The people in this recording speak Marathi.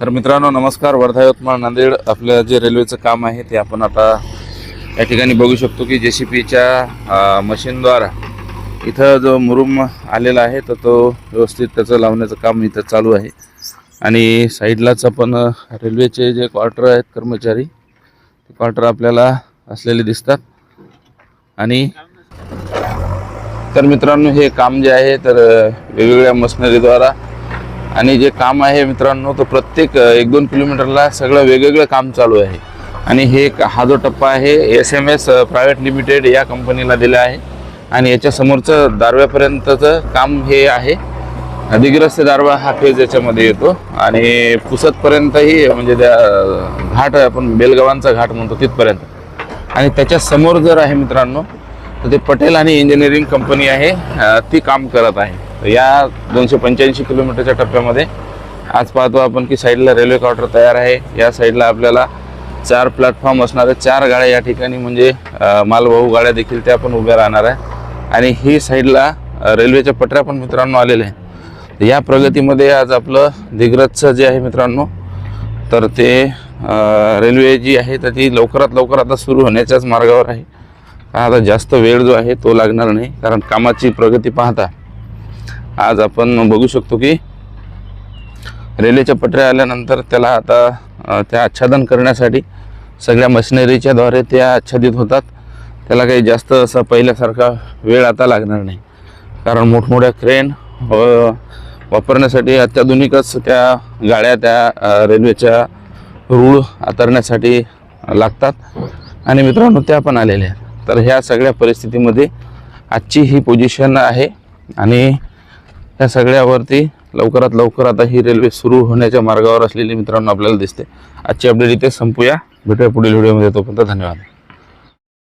तर मित्रांनो नमस्कार. वर्धा यवतमाळ नांदेड आपलं जे रेल्वेचं काम आहे ते आपण आता या ठिकाणी बघू शकतो की जे सी पीच्या मशीनद्वारा इथं जो मुरुम आलेला आहे तर तो व्यवस्थित त्याचं लावण्याचं काम इथं चालू आहे. आणि साईडलाच आपण रेल्वेचे जे क्वार्टर आहेत कर्मचारी ते क्वार्टर आपल्याला असलेले दिसतात. आणि तर मित्रांनो हे काम जे आहे तर वेगवेगळ्या मशनरीद्वारा आणि जे काम आहे मित्रांनो तो प्रत्येक एक दोन किलोमीटरला सगळं वेगवेगळं काम चालू आहे. आणि हे एक- हा जो टप्पा आहे S M S private limited या कंपनीला दिला आहे. आणि याच्या समोरचं दारव्यापर्यंतचं काम हे आहे. दिग्रस्त दारवा हा फेज याच्यामध्ये येतो. आणि पुसतपर्यंतही म्हणजे त्या घाट आपण बेलगावांचा घाट म्हणतो तिथपर्यंत. आणि त्याच्यासमोर जर आहे मित्रांनो तर ते पटेल आणि इंजिनिअरिंग कंपनी आहे. ती काम करत आहे. या दोनशे पंच्याऐंशी किलोमीटरच्या टप्प्यामध्ये आज पाहतो आपण की साईडला रेल्वे क्वार्टर तयार आहे. या साईडला आपल्याला चार प्लॅटफॉर्म असणाऱ्या चार गाड्या या ठिकाणी म्हणजे मालवाहू गाड्या देखील त्या पण उभ्या राहणार आहे आणि ही साईडला रेल्वेच्या पटऱ्या पण मित्रांनो आलेल्या आहेत. या प्रगतीमध्ये आज आपलं दिग्रजचं जे आहे मित्रांनो तर ते रेल्वे जी आहे तर ती लवकरात लवकर आता सुरू होण्याच्याच मार्गावर आहे. आता जास्त वेळ जो आहे तो लागणार नाही कारण कामाची प्रगती पाहता आज आपण बघू शकतो की रेल्वेच्या पटऱ्या आल्यानंतर त्याला आता त्या आच्छादन करण्यासाठी सगळ्या मशिनरीच्याद्वारे त्या आच्छादित होतात. त्याला काही जास्त असा पहिल्यासारखा वेळ आता लागणार नाही. कारण मोठमोठ्या क्रेन वापरण्यासाठी अत्याधुनिकच त्या गाड्या त्या रेल्वेच्या रूळ आतरण्यासाठी लागतात. आणि मित्रांनो त्या पण आलेल्या आहेत. तर ह्या सगळ्या परिस्थितीमध्ये आजची ही पोझिशन आहे. आणि ह्या सगळ्यावरती लवकरात लवकर आता ही रेल्वे सुरू होण्याच्या मार्गावर असलेली मित्रांनो आपल्याला दिसते. आजची अपडेट इथे संपूया. भेटूया पुढील व्हिडिओमध्ये तोपर्यंत धन्यवाद.